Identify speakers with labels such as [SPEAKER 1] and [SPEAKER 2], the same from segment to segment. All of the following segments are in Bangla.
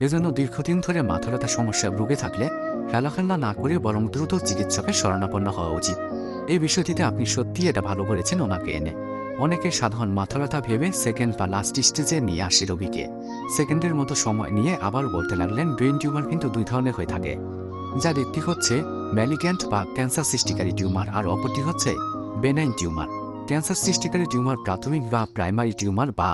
[SPEAKER 1] এজন্য দীর্ঘদিন ধরে মাথা ব্যথা সমস্যা ভুগে থাকলে হেলাফেলা না করে বরং দ্রুত চিকিৎসকের শরণাপন্ন হওয়া উচিত। এই বিষয়টিতে আপনি সত্যি এটা ভালো করেছেন ওনাকে এনে। অনেকে সাধারণ মাথা ব্যথা ভেবে সেকেন্ড বা লাস্ট স্টেজে নিয়ে আসে রোগীকে। সেকেন্ডের মতো সময় নিয়ে আবার বলতে লাগলেন, ব্রেন টিউমার কিন্তু দুই ধরনের হয়ে থাকে। যার একটি হচ্ছে ম্যালিগ্যান্ট বা ক্যান্সার সৃষ্টিকারী টিউমার আর অপরটি হচ্ছে বেনাইন টিউমার। ক্যান্সার সৃষ্টিকারী টিউমার প্রাথমিক বা প্রাইমারি টিউমার বা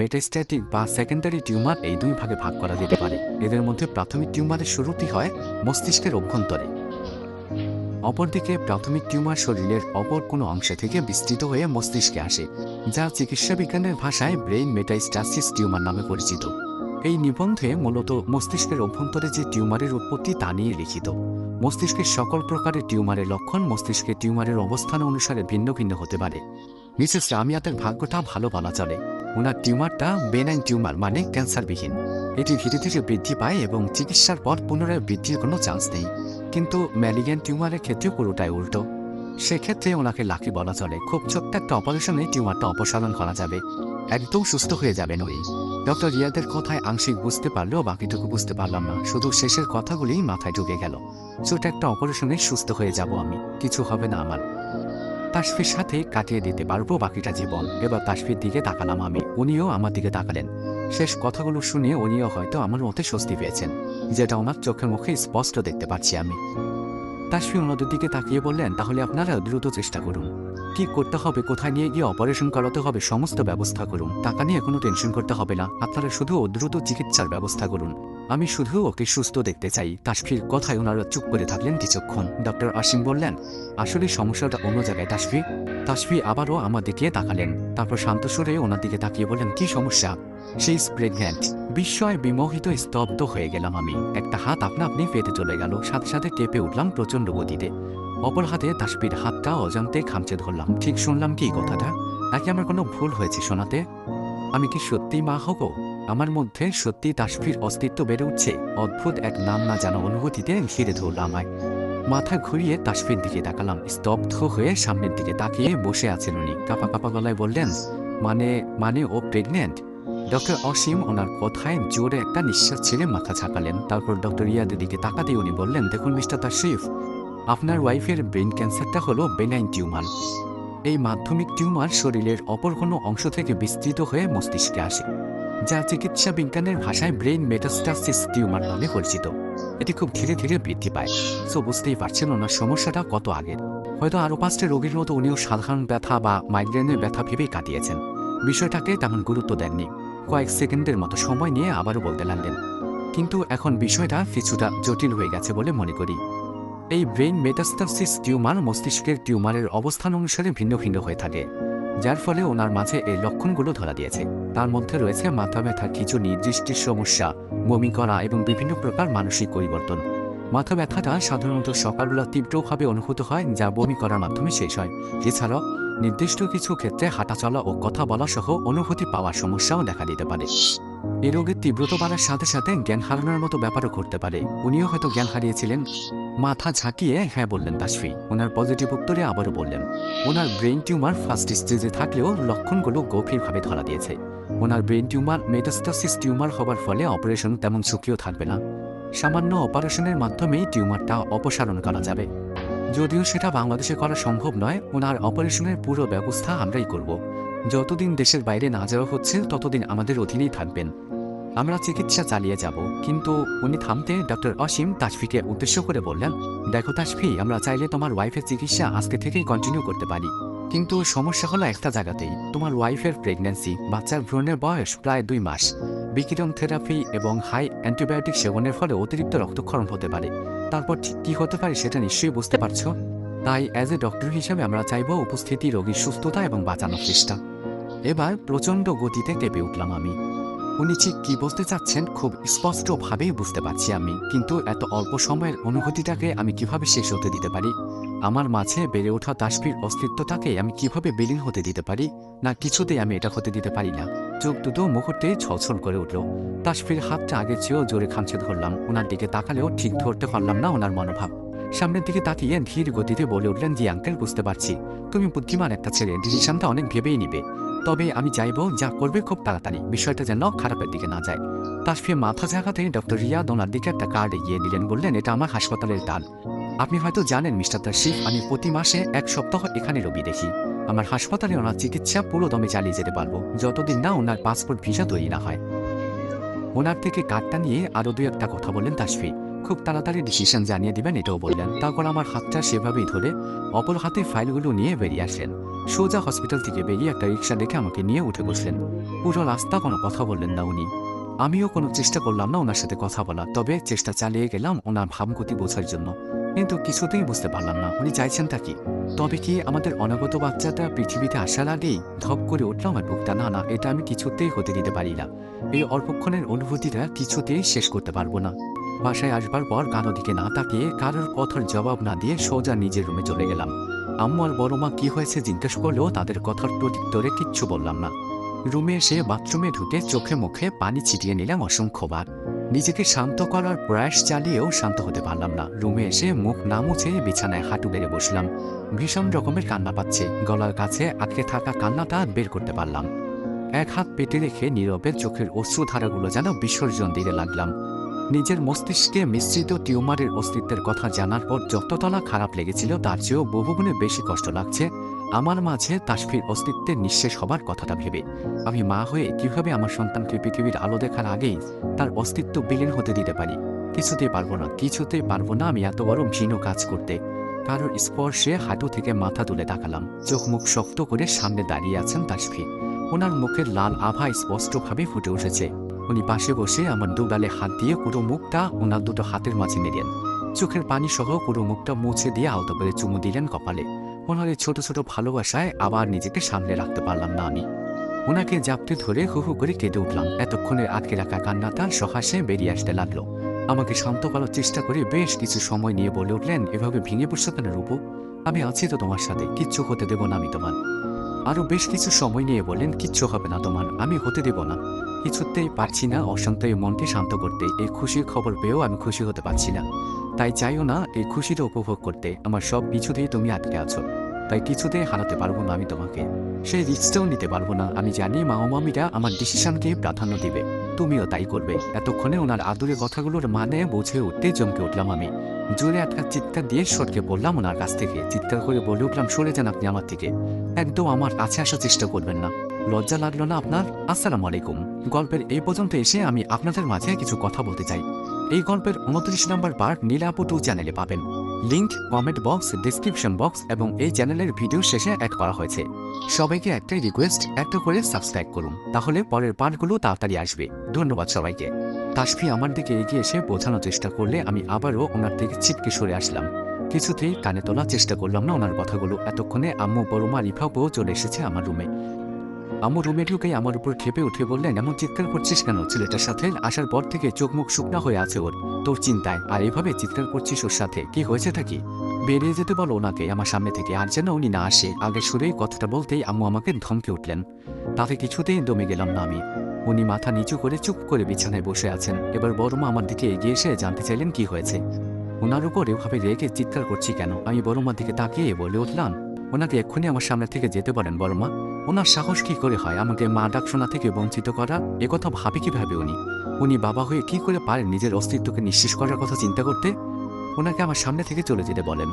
[SPEAKER 1] মেটাস্ট্যাটিক বা সেকেন্ডারি টিউমার এই দুই ভাগে ভাগ করা যেতে পারে। এদের মধ্যে প্রাথমিক টিউমারের শুরুটি হয় মস্তিষ্কের অভ্যন্তরে। অপরদিকে প্রাথমিক টিউমার শরীরের অপর কোনো অংশ থেকে বিস্তৃত হয়ে মস্তিষ্কে আসে, যা চিকিৎসা বিজ্ঞানের ভাষায় ব্রেইন মেটাস্টাসিস টিউমার নামে পরিচিত। এই নিবন্ধে মূলত মস্তিষ্কের অভ্যন্তরে যে টিউমারের উৎপত্তি তা নিয়ে লিখিত। মস্তিষ্কের সকল প্রকারের টিউমারের লক্ষণ মস্তিষ্কে টিউমারের অবস্থান অনুসারে ভিন্ন ভিন্ন হতে পারে। মিসেস রামিয়াতের ভাগ্যটা ভালো বলা চলে। ওনার টিউমারটা বেনাইন টিউমার মানে ক্যান্সারবিহীন। এটি ধীরে ধীরে বৃদ্ধি পায় এবং চিকিৎসার পর পুনরায় বৃদ্ধির কোনো চান্স নেই। কিন্তু ম্যালিগেন টিউমারের ক্ষেত্রে পুরোটাই উল্টো। সেক্ষেত্রে ওনাকে লাকি বলা চলে। খুব ছোট্ট একটা অপারেশনে টিউমারটা অপসারণ করা যাবে। একদম সুস্থ হয়ে যাবেন ওই। ডক্টর রিয়াদের কথায় আংশিক বুঝতে পারলেও বাকিটুকু বুঝতে পারলাম না। শুধু শেষের কথাগুলিই মাথায় ঢুকে গেল। ছোট একটা অপারেশনে সুস্থ হয়ে যাব আমি। কিছু হবে না আমার। তাসফির সাথে কাটিয়ে দিতে পারব বাকিটা জীবন। এবার তাসফির দিকে তাকালাম আমি। উনিও আমার দিকে তাকালেন। শেষ কথাগুলো শুনে উনিও হয়তো আমার মতে স্বস্তি পেয়েছেন, যেটা ওনার চোখের মুখে স্পষ্ট দেখতে পাচ্ছি আমি। তাসফি ওনাদের দিকে তাকিয়ে বললেন, তাহলে আপনারা দ্রুত চেষ্টা করুন। কি করতে হবে, কোথায় নিয়ে গিয়ে অপারেশন করাতে হবে, সমস্ত ব্যবস্থা করুন। টাকা নিয়ে কোনো টেনশন করতে হবে না। আপনারা শুধু দ্রুত চিকিৎসার ব্যবস্থা করুন। আমি শুধু ওকে সুস্থ দেখতে চাই। তাসফির কথায় ওনারা চুপ করে থাকলেন কিছুক্ষণ। ডক্টর আসিম বললেন, আসলে সমস্যাটা অন্য জায়গায়, তাসফি। তাসফি আবারও আমার দিকে তাকালেন। তারপর শান্ত সুরে ওনার দিকে তাকিয়ে বললেন, কি সমস্যা? সেই প্রেগন্যান্ট বিস্ময় বিমোহিত স্তব্ধ হয়ে গেলাম আমি। একটা হাত আপনা আপনি পেতে চলে গেল। সাথে সাথে কেঁপে উঠলাম প্রচণ্ড গতিতে। অপর হাতে তাসফির হাতটা অজান্তে খামচে ধরলাম। ঠিক শুনলাম কি কথাটা? নাকি আমার কোনো ভুল হয়েছে শোনাতে? আমি কি সত্যি মা হব? আমার মধ্যে সত্যি তাসফির অস্তিত্ব বেড়ে উঠছে। অদ্ভুত এক নাম না জানা অনুভূতিতে ঘিরে ধরল আমায়। মাথা ঘুরিয়ে তাসফির দিকে তাকালাম। স্তব্ধ হয়ে সামনের দিকে তাকিয়ে বসে আছেন উনি। কাপা কাপা গলায় বললেন মানে মানে ও প্রেগনেন্ট ডক্টর অসীম ওনার কথায় জোরে একটা নিঃশ্বাস ছেড়ে মাথা ছাপালেন তারপর ডক্টর ইয়াদের দিকে তাকাতে উনি বললেন, দেখুন মিস্টার তাশরিফ আপনার ওয়াইফের ব্রেন ক্যান্সারটা হলো বেনাইন টিউমার। এই মাধ্যমিক টিউমার শরীরের অপর কোনো অংশ থেকে বিস্তৃত হয়ে মস্তিষ্কে আসে, যা চিকিৎসা বিজ্ঞানের ভাষায় ব্রেন মেটাস্টাসিস টিউমার নামে পরিচিত। এটি খুব ধীরে ধীরে বৃদ্ধি পায়। সো বুঝতেই পারছেন ওনার সমস্যাটা কত আগের। হয়তো আরও পাঁচটা রোগীর মতো উনিও সাধারণ ব্যথা বা মাইগ্রেনের ব্যথা ভেবেই কাটিয়েছেন। বিষয়টাকে তেমন গুরুত্ব দেননি। কয়েক সেকেন্ডের মতো সময় নিয়ে আবারও বলতে লাগলেন। কিন্তু এখন বিষয়টা কিছুটা জটিল হয়ে গেছে বলে মনে করি। এই ব্রেইন মেটাস্টাসিস টিউমার মস্তিষ্কের টিউমারের অবস্থান অনুসারে ভিন্ন ভিন্ন হয়ে থাকে, যার ফলে ওনার মাঝে এই লক্ষণগুলো ধরা দিয়েছে। তার মধ্যে রয়েছে মাথা ব্যথার কিছু নির্দিষ্ট সমস্যা, বমি করা এবং বিভিন্ন প্রকার মানসিক পরিবর্তন। মাথা ব্যথাটা সাধারণত সকালবেলা তীব্রভাবে অনুভূত হয়, যা বমি করার মাধ্যমে শেষ হয়। এছাড়াও নির্দিষ্ট কিছু ক্ষেত্রে হাঁটাচলা ও কথা বলা সহ অনুভূতি পাওয়ার সমস্যাও দেখা দিতে পারে। এই রোগের তীব্রতা বাড়ার সাথে সাথে জ্ঞান হারানোর মতো ব্যাপারও ঘটতে পারে। উনিও হয়তো জ্ঞান হারিয়েছিলেন। মাথা ঝাঁকিয়ে হ্যাঁ বললেন তাসফি ওনার পজিটিভ উত্তরে আবারও বললেন, ওনার ব্রেন টিউমার ফার্স্ট স্টেজে থাকলেও লক্ষণগুলো গভীরভাবে ধরা দিয়েছে। ওনার ব্রেন টিউমার মেটাস্টাসিস টিউমার হবার ফলে অপারেশন তেমন ঝুঁকিও থাকবে না। সামান্য অপারেশনের মাধ্যমেই টিউমারটা অপসারণ করা যাবে। যদিও সেটা বাংলাদেশে করা সম্ভব নয়, ওনার অপারেশনের পুরো ব্যবস্থা আমরাই করব। যতদিন দেশের বাইরে না যাওয়া হচ্ছে, ততদিন আমাদের অধীনেই থাকবেন। আমরা চিকিৎসা চালিয়ে যাব, কিন্তু উনি থামতে ডক্টর অসীম তাসফিকে উদ্দেশ্য করে বললেন, দেখো তাসফি আমরা চাইলে তোমার ওয়াইফের চিকিৎসা আজকে থেকেই কন্টিনিউ করতে পারি। কিন্তু সমস্যা হলো একটা জায়গাতেই, তোমার ওয়াইফের প্রেগন্যান্সি বাচ্চার ভ্রূণের বয়স প্রায় দুই মাস। বিকিরণ থেরাপি এবং হাই অ্যান্টিবায়োটিক সেবনের ফলে অতিরিক্ত রক্তক্ষরণ হতে পারে। তারপর ঠিক কী হতে পারে সেটা নিশ্চয়ই বুঝতে পারছ? তাই অ্যাজ এ ডক্টর হিসেবে আমরা চাইব উপস্থিতি রোগীর সুস্থতা এবং বাঁচানোর চেষ্টা। এবার প্রচণ্ড গতিতে কেঁপে উঠলাম আমি। উনি ঠিক কি বলতে চাচ্ছেন খুব স্পষ্টভাবেই বুঝতে পারছি আমি, কিন্তু এত অল্প সময়ের অনুভূতিটাকে আমি কীভাবে শেষ হতে দিতে পারি? আমার মাঝে বেড়ে ওঠা তাসফির অস্তিত্বটাকে আমি কীভাবে বিলীন হতে দিতে পারি? না, কিছুতেই আমি এটা হতে দিতে পারি না। চোখ দুটো মুহূর্তে ছলছল করে উঠল। তাসফির হাতটা আগের চেয়েও জোরে খামছে ধরলাম। ওনার দিকে তাকালেও ঠিক ধরতে পারলাম না ওনার মনোভাব। সামনের দিকে তাকিয়ে ধীর গতিতে বলে উঠলেন, জি আঙ্কেল বুঝতে পারছি। তুমি বুদ্ধিমান একটা ছেলে। ডিসিশনটা অনেক ভেবেই নিবে। তবে আমি চাইব যা করবে খুব তাড়াতাড়ি। বিষয়টা যেন খারাপের দিকে না যায়। তাসফি মাথা জাগাতে ডক্টর রিয়াদ ওনার দিকে একটা কার্ড এগিয়ে দিলেন, বললেন, এটা আমার হাসপাতালের কার্ড আপনি হয়তো জানেন, মিস্টার তাশিফ আমি প্রতি মাসে এক সপ্তাহ এখানে রবি দেখি। আমার হাসপাতালে ওনার চিকিৎসা পুরো দমে চালিয়ে যেতে পারব, যতদিন না ওনার পাসপোর্ট ভিসা তৈরি না হয়। ওনার থেকে কার্ডটা নিয়ে আরও দুই একটা কথা বললেন তাসফি। খুব তাড়াতাড়ি ডিসিশন জানিয়ে দিবেন, এটাও বললেন। তারপর আমার হাতটা সেভাবেই ধরে অপর হাতে ফাইলগুলো নিয়ে বেরিয়ে আসলেন। সোজা হসপিটাল থেকে বেরিয়ে একটা রিক্সা দেখে আমাকে নিয়ে উঠে বসলেন। পুরো রাস্তা কোনো কথা বললেন না উনি। আমিও কোনো চেষ্টা করলাম না ওনার সাথে কথা বলা তবে চেষ্টা চালিয়ে গেলাম ওনার ভাবগতি বোঝার জন্য। কিন্তু কিছুতেই বুঝতে পারলাম না উনি চাইছেন তা কি? তবে কি আমাদের অনাগত বাচ্চাটা পৃথিবীতে আসার আগেই ধপ করে উঠলাম আমার বুকটা? না না, এটা আমি কিছুতেই হতে দিতে পারি না। এই অল্পক্ষণের অনুভূতিটা কিছুতেই শেষ করতে পারব না। বাসায় আসবার পর কারও দিকে না তাকিয়ে কারোর কথার জবাব না দিয়ে সোজা নিজের রুমে চলে গেলাম। আম্মু আর বড় মা কি হয়েছে জিজ্ঞেস করলেও তাদের কথার প্রত্যুত্তরে কিচ্ছু বললাম না। রুমে এসে বাথরুমে ঢুকে চোখে মুখে পানি ছিটিয়ে নিলাম অসংখ্যবার। নিজেকে শান্ত করার প্রয়াস চালিয়েও শান্ত হতে পারলাম না। রুমে এসে মুখ না মুছে বিছানায় হাঁটু বেড়ে বসলাম। ভীষণ রকমের কান্না পাচ্ছে। গলার কাছে আটকে থাকা কান্নাটা বের করতে পারলাম। এক হাত পেটে রেখে নীরবে চোখের অশ্রুধারাগুলো যেন বিসর্জন দিতে লাগলাম। নিজের মস্তিষ্কে মিশ্রিত টিউমারের অস্তিত্বের কথা জানার পর যততলা খারাপ লেগেছিল, তার চেয়েও বহুগুণে বেশি কষ্ট লাগছে। আমার মাঝে তাসফির অস্তিত্বের নিঃশেষ হবার কথাটা ভেবে। আমি মা হয়ে কীভাবে আমার সন্তানকে পৃথিবীর আলো দেখার আগেই তার অস্তিত্ব বিলীন হতে দিতে পারি? কিছুতেই পারব না কিছুতেই পারব না আমি এত বড় ভিন্ন কাজ করতে। কারোর স্পর্শে হাঁটু থেকে মাথা তুলে তাকালাম। চোখ মুখ শক্ত করে সামনে দাঁড়িয়ে আছেন তাসফি ওনার মুখের লাল আভা স্পষ্টভাবে ফুটে উঠেছে। উনি পাশে বসে আমার দুগালে হাত দিয়ে পুরো মুখটা ওনার দুটো হাতের মাঝে নিলেন চোখের পানি সহ পুরো মুখটা মুছে দিয়ে আলতো করে চুমু দিলেন কপালে। ওনার এই ছোট ছোট ভালোবাসায় আবার নিজেকে সামলে রাখতে পারলাম না আমি। ওনাকে জাপটে ধরে হু হু করে কেঁদে উঠলাম। এতক্ষণে আটকে রাখা কান্নাটা সহাসে বেরিয়ে আসতে লাগল। আমাকে শান্ত করার চেষ্টা করে বেশ কিছু সময় নিয়ে বলে উঠলেন, এভাবে ভেঙে পড়ছে কেন রূপু? আমি আছি তো তোমার সাথে, কিচ্ছু হতে দেব না আমি তোমার। আরও বেশ কিছু সময় নিয়ে বললেন, কিচ্ছু হবে না তোমার, আমি হতে দেব না। কিছুতেই পারছি না অশান্ত এই মনকে শান্ত করতে। এই খুশির খবর পেয়েও আমি খুশি হতে পারছি না। তাই চাইও না এই খুশিটা উপভোগ করতে। আমার সব কিছুতেই তুমি আটকে আছো। তাই কিছুতেই হারাতে পারব না আমি তোমাকে। সেই রিস্কটাও নিতে পারব না। আমি জানি মা ও মামিরা আমার ডিসিশনকে প্রাধান্য দিবে। তুমিও তাই করবে। এতক্ষণে ওনার আদুরে কথাগুলোর মানে বুঝে উঠতে চমকে উঠলাম আমি। জোরে একটা চিৎকার দিয়ে সরকে বললাম ওনার কাছ থেকে। চিৎকার করে বলে উঠলাম, সরে যান আপনি আমার থেকে একদম আমার কাছে আসার চেষ্টা করবেন না। লজ্জা লাগল না আপনার? আসসালামু আলাইকুম। গল্পের এই পর্যন্ত এসে আমি আপনাদের মাঝে কিছু কথা বলতে চাই। এই গল্পের উনত্রিশ নম্বর পার্ট নীলাপু টু চ্যানেলে পাবেন। Link comment box, description box এবং এই চ্যানেলের ভিডিও শেষে অ্যাড করা হয়েছে। সবাইকে একটাই রিকোয়েস্ট, একটা করে সাবস্ক্রাইব করুন। তাহলে পরের পার্টগুলো তাড়াতাড়ি আসবে। ধন্যবাদ সবাইকে। তাসফি আমার দিকে এগিয়ে এসে বোঝানোর চেষ্টা করলে আমি আবারও ওনার থেকে ছিটকে সরে আসলাম। কিছুতেই কানে তোলার চেষ্টা করলাম না ওনার কথাগুলো। এতক্ষণে আম্মু বড়মা রিফাও চলে এসেছে আমার রুমে আম্মু রুমে ঢুকেই আমার উপর খেপে উঠে বললেন, এমন চিৎকার করছিস কেন ছেলেটার সাথে? আসার পর থেকে চোখ মুখ শুকনা হয়ে আছে ওর। তোর চিন্তায়, আর এভাবে চিৎকার করছিস ওর সাথে? কি হয়েছেটা কি? বেরিয়ে যেতে বলো ওনাকে, আমার সামনে থেকে, আর যেন উনি না আসে। আগে সুরেই কথাটা বলতেই আম্মু আমাকে ধমকে উঠলেন। তাতে কিছুতেই দমে গেলাম না আমি। উনি মাথা নিচু করে চুপ করে বিছানায় বসে আছেন। এবার বড়মা আমার দিকে এগিয়ে এসে জানতে চাইলেন কি হয়েছে। ওনার উপর এভাবে রেগে চিৎকার করছি কেন? আমি বড়মার দিকে তাকিয়ে বলে উঠলাম, ওনাকে এক্ষুনি আমার সামনে থেকে যেতে পারেন বড়মা ওনার সাহস কি করে হয় আমাকে মা ডাক শোনা থেকে বঞ্চিত করা? একথা ভাবে কীভাবে উনি? উনি বাবা হয়ে কি করে পারেন নিজের অস্তিত্বকে নিঃশেষ করার কথা চিন্তা করতে? ওনাকে আমার সামনে থেকে চলে যেতে বলেন।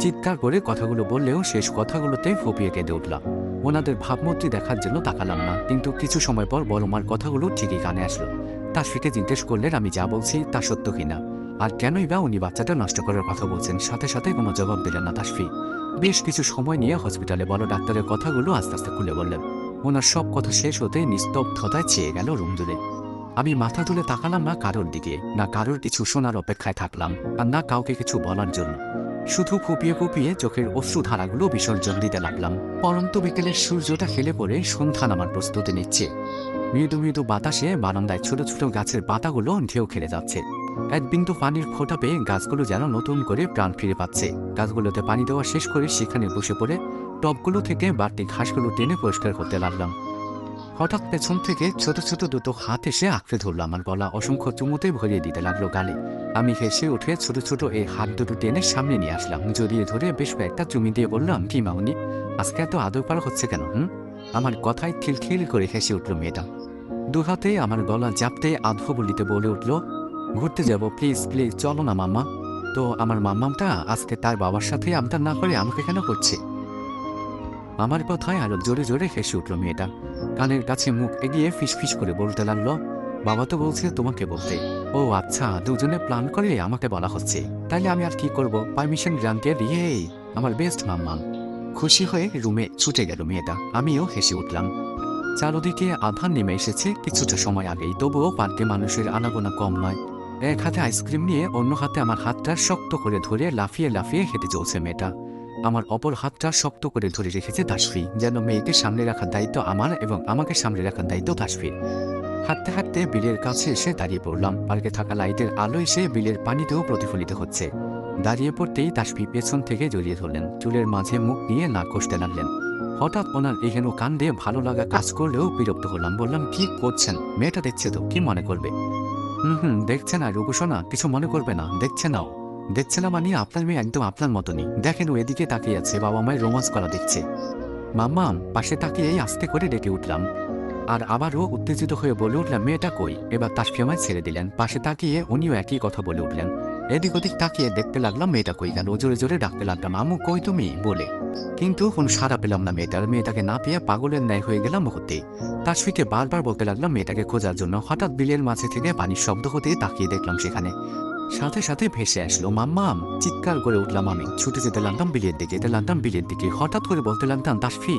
[SPEAKER 1] চিৎকার করে কথাগুলো বললেও শেষ কথাগুলোতে ফপিয়ে কেঁদে উঠলাম ওনাদের ভাবমূর্তি দেখার জন্য তাকালাম না, কিন্তু কিছু সময় পর বড়মার কথাগুলো ঠিকই কানে আসলো। তাসফিকে জিজ্ঞেস করলেন, আমি যা বলছি তা সত্য কিনা? আর কেনই বা উনি বাচ্চাটা নষ্ট করার কথা বলছেন? সাথে সাথে কোনো জবাব দিলেন না তাসফি। বেশ কিছু সময় নিয়ে হসপিটালে বলো ডাক্তারের কথাগুলো আস্তে আস্তে খুলে বললেন। ওনার সব কথা শেষ হতে নিস্তব্ধতায় চেয়ে গেল রুম জুড়ে আমি মাথা তুলে তাকালাম না কারোর দিকে, না কারোর কিছু শোনার অপেক্ষায় থাকলাম, আর না কাউকে কিছু বলার জন্য। শুধু ফুপিয়ে ফুপিয়ে চোখের অশ্রু ধারাগুলো বিসর্জন দিতে লাগলাম। পরন্ত বিকেলের সূর্যটা খেলে পড়ে সন্ধ্যা নামার প্রস্তুতি নিচ্ছে। মৃদু মৃদু বাতাসে বারান্দায় ছোট ছোট গাছের পাতাগুলো ঢেউ খেলে যাচ্ছে। এক বিন্দু পানির ফোঁটা পেয়ে গাছগুলো যেন নতুন করে প্রাণ ফিরে পাচ্ছে। গাছগুলোতে পানি দেওয়া শেষ করে সেখানে বসে পড়ে টবগুলো থেকে বাড়তি ঘাসগুলো টেনে পরিষ্কার করতে লাগলাম। হঠাৎ পেছন থেকে ছোট ছোট দুটো হাত এসে আঁকড়ে ধরলো আমার গলা। অসংখ্য চুমুতে ভরিয়ে দিতে লাগল গালে। আমি হেসে উঠে ছোট ছোট এই হাত দুটো টেনে সামনে নিয়ে আসলাম। জড়িয়ে ধরে বেশ কয়েকটা চুমি দিয়ে বললাম, কি মাউনি আজকে এত আদর পারা হচ্ছে কেন, হুম? আমার কথায় খিলখিল করে হেসে উঠল মেয়েটা। দু হাতে আমার গলা জাপতে আধো বলিতে বলে উঠল ঘুরতে যাব প্লিজ প্লিজ চলো না মাম্মা। তো আমার মাম্মামটা আজকে তার বাবার সাথে আমটা না করে আমাকে কেন করছে? আমার কথায় আরও জোরে জোরে হেসে উঠল মেয়েটা। কানের কাছে মুখ এগিয়ে ফিসফিস করে বলতে লাগল, বাবা তো বলছে তোমাকে বলতে। ও আচ্ছা দুজনে প্ল্যান করে আমাকে বলা হচ্ছে। তাইলে আমি আর কি করব? পারমিশন গ্রান্টেড ইয়ে আমার বেস্ট মাম্মাম। খুশি হয়ে রুমে ছুটে গেল মেয়েটা। আমিও হেসে উঠলাম। চারদিকে আধার নেমে এসেছে কিছুটা সময় আগেই। তবুও পার্কে মানুষের আনাগোনা কম নয়। এক হাতে আইসক্রিম নিয়ে অন্য হাতে আমার হাতটা শক্ত করে ধরে লাফিয়ে লাফিয়ে হেঁটে চলছে মেয়েটা। আমার অপর হাতটা শক্ত করে ধরে রেখেছে দাসফি, যেন মেয়েকে সামনে রাখার দায়িত্ব আমার এবং আমাকে সামনে রাখার দায়িত্ব তাসফির হাঁটতে হাঁটতে বিলের কাছে এসে দাঁড়িয়ে পড়লাম। পার্কে থাকা লাইটের আলো এসে বিলের পানিতেও প্রতিফলিত হচ্ছে। দাঁড়িয়ে পড়তেই দাসফি পেছন থেকে জড়িয়ে ধরলেন। চুলের মাঝে মুখ নিয়ে না কষতে লাগলেন। হঠাৎ ওনার এহেন কাণ্ডে ভালো লাগা কাজ করলেও বিরক্ত হলাম। বললাম, কি করছেন? মেয়েটা দেখছে তো, কি মনে করবে? হুম হুম, দেখছে না, রূপসোনা, কিছু মনে করবে না, দেখছে নাও। দেখছে না মানে আপনার মেয়ে একদম আপনার মতনই। দেখেন ও এদিকে তাকিয়ে আছে, বাবা মায়ের রোমাঞ্চ করা দেখছে। মাম্মা, পাশে তাকিয়েই আস্তে করে ডেকে উঠলাম। আর আবারও উত্তেজিত হয়ে বলে উঠলাম, মেয়েটা কই? এবার তার ফেমায় ছেড়ে দিলেন। পাশে তাকিয়ে উনিও একই কথা বলে উঠলেন। এদিক ওদিক তাকিয়ে দেখতে লাগলাম মেয়েটা কই গেল? জোরে জোরে ডাকতে লাগলাম আমু কই তুমি? বলে। কিন্তু কোনো সাড়া পেলাম না মেয়েটার। মেয়েটাকে না পেয়ে পাগলের ন্যায় হয়ে গেলাম মুহূর্তে। তাসফিকে বারবার বলতে লাগলাম মেয়েটাকে খোঁজার জন্য। হঠাৎ বিলের মাঝে থেকে পানির শব্দ হতে তাকিয়ে দেখলাম সেখানে। সাথে সাথে ভেসে আসলো মাম্মাম চিৎকার করে উঠলাম আমি। ছুটে যেতে লাগলাম বিলের দিকে, যেতে লাগলাম বিলের দিকে। হঠাৎ করে বলতে লাগলাম তাসফি